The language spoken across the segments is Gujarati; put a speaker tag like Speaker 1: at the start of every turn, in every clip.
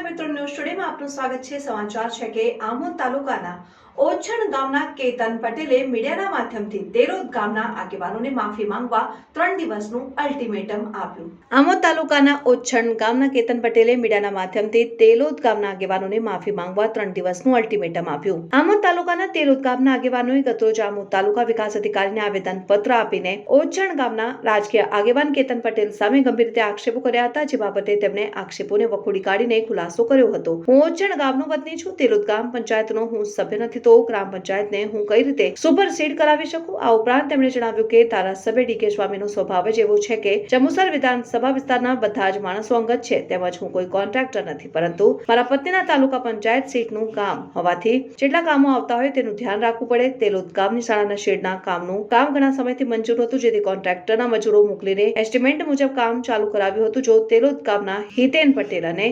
Speaker 1: નમસ્કાર મિત્રો ન્યૂઝ સ્ટુડિયોમાં આપનું સ્વાગત છે. સમાચાર છે કે આમોદ તાલુકાના ઓછણ ગામના કેતન પટેલે મીડિયાના માધ્યમથી તેરોદ ગામના આગેવાનોને માફી માંગવા ત્રણ દિવસનું અલ્ટિમેટમ આપ્યું. આમોદ તાલુકાના ઓછણ ગામના કેતન પટેલે મીડિયાના માધ્યમથી તેલોદ ગામના આગેવાનોને માફી માંગવા ત્રણ દિવસનું અલ્ટિમેટમ આપ્યું. આમોદ તાલુકાના તેલોદ ગામના આગેવાનોએ ગતરોજ આમોદ તાલુકા વિકાસ અધિકારીને આવેદન પત્ર આપીને ઓછણ ગામના રાજકીય આગેવાન કેતન પટેલ સામે ગંભીર રીતે આક્ષેપો કર્યા હતા, જે બાબતે તેમણે આક્ષેપોને વખોડી કાઢીને ખુલાસો કર્યો હતો. હું ઓછણ ગામનો વતની છું. તેલુદ ગામ પંચાયતનો હું સભ્ય નથી. તો ગ્રામ પંચાયતને હું કઈ રીતે સુપરસીડ કરાવી શકું? આ ઉપરાંત તેમણે જણાવ્યું કે ધારાસભ્ય ડીકે સ્વામીનો સ્વભાવ જ એવો છે કે જંબુસર વિધાનસભા વિસ્તારના બધા જ માણસો અંગત છે. તેમજ હું કોઈ કોન્ટ્રાક્ટર નથી. પરંતુ મારા પત્નીના તાલુકા પંચાયત સીટનું કામ હોવાથી જેટલા કામો આવતા હોય તેનું ધ્યાન રાખવું પડે. તેલુદ ગામની શાળાના શેડના કામનું કામ ઘણા સમયથી મંજૂર હતું. જેથી કોન્ટ્રાક્ટરના મજૂરો મોકલીને એસ્ટિમેટ મુજબ કામ ચાલુ કરાવ્યું હતું. જો તેલોદ ગામના હિતેન પટેલ અને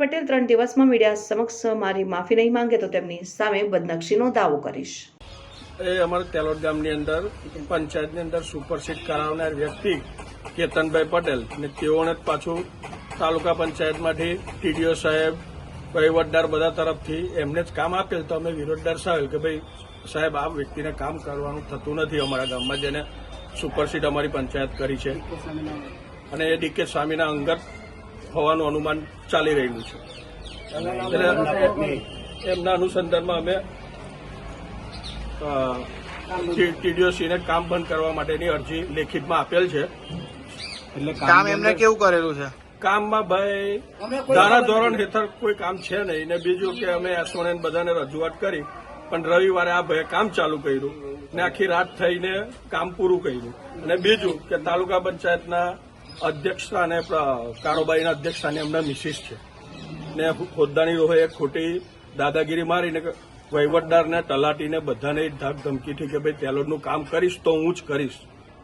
Speaker 1: પટેલ ત્રણ દિવસમાં મીડિયા સમક્ષ મારી માફી નહીં માંગે તો તેમની સામે બદનક્ષીનો દાવો કરીશ.
Speaker 2: એ અમારા તેલોદ ગામની અંદર, પંચાયતની અંદર સુપરસીટ કરાવનાર વ્યક્તિ કેતનભાઈ પટેલ ને તેઓને પાછું તાલુકા પંચાયતમાંથી ટીડીઓ સાહેબ, વહીવટદાર બધા તરફથી એમને જ કામ આપેલ. તો અમે વિરોધ દર્શાવેલ કે ભાઈ, સાહેબ, આ વ્યક્તિને કામ કરવાનું થતું નથી અમારા ગામમાં જેને સુપરસીટ અમારી પંચાયત કરી છે. અને એ ડીકે સ્વામીના અંગત હોવાનું અનુમાન ચાલી રહ્યું છે. એટલે એમના અનુસંધાનમાં અમે ટીડીઓસીને કામ બંધ કરવા માટેની અરજી લેખિતમાં આપેલ છે.
Speaker 3: એટલે કામ એમને કેવું કરેલું છે?
Speaker 2: કામમાં ભાઈ ધારા ધોરણ હેઠળ કોઈ કામ છે નહીં. ને બીજું કે અમે એસોને બધાને રજૂઆત કરી પણ રવિવારે આ ભાઈ કામ ચાલુ કર્યું ને આખી રાત થઈને કામ પૂરું કર્યું. અને બીજું કે તાલુકા પંચાયતના અધ્યક્ષ અને કારોબારીના અધ્યક્ષ એમના મિસિસ છે. ને હોદ્દાની રોહે ખોટી દાદાગીરી મારીને વહીવટદારને તલાટીને બધાને ધાક ધમકીથી કે ભાઈ તેલોડનું કામ કરીશ તો હું જ કરીશ.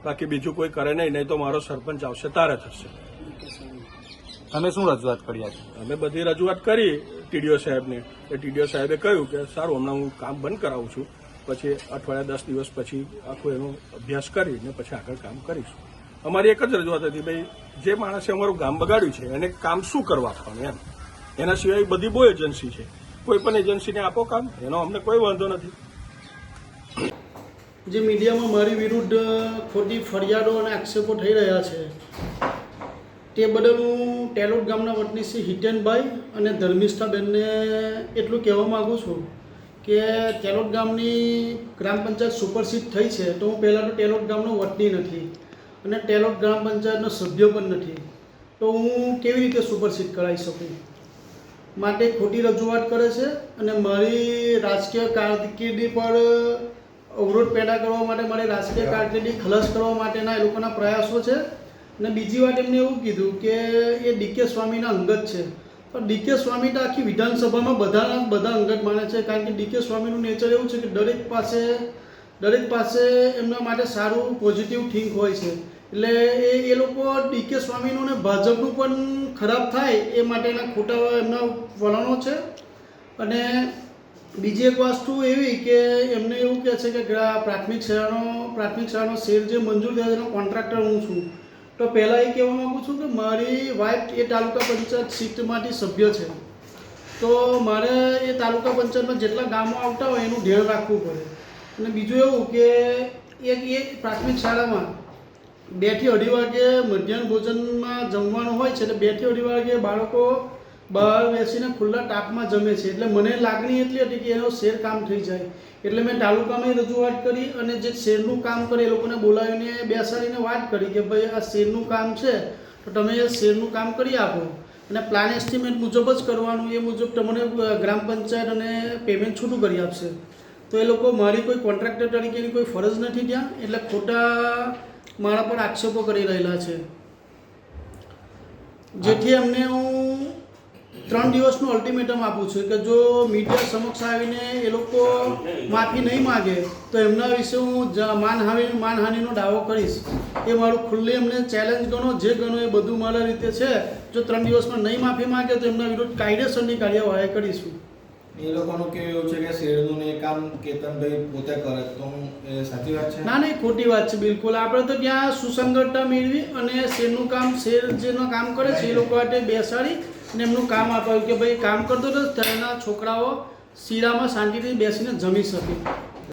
Speaker 2: બાકી બીજું કોઈ કરે નહીં નહીં તો મારો સરપંચ આવશે તારે થશે
Speaker 3: તમે શું રજૂઆત કરી
Speaker 2: અમે બધી રજૂઆત કરી ટીડીઓ સાહેબને. એ ટીડીઓ સાહેબે કહ્યું કે સારું હમણાં હું કામ બંધ કરાવું છું. પછી અઠવાડિયા દસ દિવસ પછી આખું એનો અભ્યાસ કરીને પછી આગળ કામ કરીશું. અમારી એક જ રજૂઆત હતી, ભાઈ, જે માણસે અમારું ગામ બગાડ્યું છે, એને કામ શું કરવા આપવાનું? એમ. એના સિવાય બધી બહુ એજન્સી છે. કોઈ પણ એજન્સીને આપો કામ, એનો અમને કોઈ વાંધો નથી.
Speaker 4: જે મીડિયામાં મારી વિરુદ્ધ ખોટી ફરિયાદો અને આક્ષેપો થઈ રહ્યા છે, તે બદલ હું ટેલોટ ગામના વતની શ્રી હિતેનભાઈ અને ધર્મિષ્ઠાબેનને એટલું કહેવા માગું છું કે ટેલોટ ગામની ગ્રામ પંચાયત સુપરસીડ થઈ છે, તો હું પહેલાં તો ટેલોટ ગામનો વતની નથી. અને ટેલોટ ગ્રામ પંચાયતનો સભ્ય પણ નથી. તો હું કેવી રીતે સુપરસીટ કરાવી શકું? માટે ખોટી રજૂઆત કરે છે અને મારી રાજકીય કારકિર્દી પર અવરોધ પેદા કરવા માટે, મારી રાજકીય કારકિર્દી ખલાસ કરવા માટેના એ લોકોના પ્રયાસો છે. અને બીજી વાત એમને એવું કીધું કે એ ડીકે સ્વામીના અંગત છે. પણ ડીકે સ્વામી તો આખી વિધાનસભામાં બધા બધા અંગત માને છે, કારણ કે ડીકે સ્વામીનું નેચર એવું છે કે દરેક પાસે દરેક પાસે એમના માટે સારું પોઝિટિવ થિંક હોય છે. એટલે એ એ લોકો ડીકે સ્વામીનું ને ભાજપનું પણ ખરાબ થાય એ માટેના ખોટા એમના વલણો છે. અને બીજી એક વસ્તુ એવી કે એમને એવું કહે છે કે પ્રાથમિક શાળાનો પ્રાથમિક શાળાનો શેર જે મંજૂર થયો એનો કોન્ટ્રાક્ટર હું છું. તો પહેલાં એ કહેવા માગું છું કે મારી વાઇફ એ તાલુકા પંચાયત સીટમાંથી સભ્ય છે. તો મારે એ તાલુકા પંચાયતમાં જેટલા ગામો આવતા હોય એનું ધ્યાન રાખવું પડે. અને બીજું એવું કે એક એ પ્રાથમિક શાળામાં બેથી અઢી વાગે મધ્યાહન ભોજનમાં જમવાનું હોય છે એટલે બેથી અઢી વાગે બાળકો બહાર બેસીને ખુલ્લા તાપમાં જમે છે. એટલે મને લાગણી એટલી હતી કે એનો શેર કામ થઈ જાય. એટલે મેં તાલુકામાં રજૂઆત કરી અને જે શેરનું કામ કરે એ લોકોને બોલાવીને બેસાડીને વાત કરી કે ભાઈ આ શેરનું કામ છે, તો તમે એ શેરનું કામ કરી આપો. અને પ્લાન એસ્ટિમેટ મુજબ જ કરવાનું, એ મુજબ તમને ગ્રામ પંચાયત અને પેમેન્ટ છૂટું કરી આપશે. તો એ લોકો મારી કોઈ કોન્ટ્રાક્ટર તરીકેની કોઈ ફરજ નથી ત્યાં. એટલે ખોટા મારા પર આક્ષેપો કરી રહેલા છે. જેથી એમને હું ત્રણ દિવસનું અલ્ટિમેટમ આપું છું કે જો મીડિયા સમક્ષ આવીને એ લોકો માફી નહીં માગે, તો એમના વિશે હું માનહાનિ, માનહાનિનો દાવો કરીશ. એ મારું ખુલ્લી એમને ચેલેન્જ ગણો, જે ગણો એ બધું મારા રીતે છે. જો ત્રણ દિવસમાં નહીં માફી માગે, તો એમના વિરુદ્ધ કાયદેસરની કાર્યવાહી કરીશું.
Speaker 5: એ લોકોનું કેવું એવું છે કે શેરનું ને કામ કેતનભાઈ પોતે કરે તો એ સાચી વાત છે?
Speaker 4: ના નહીં ખોટી વાત છે, બિલકુલ. આપણે તો ત્યાં સુસંગતતા મેળવી અને શેરનું કામ, શેર જેનું કામ કરે છે, એ લોકો માટે બેસાડી અને એમનું કામ આપ્યું કે ભાઈ, કામ કરતો તો તેના છોકરાઓ શીરામાં શાંતિથી બેસીને જમી શકે.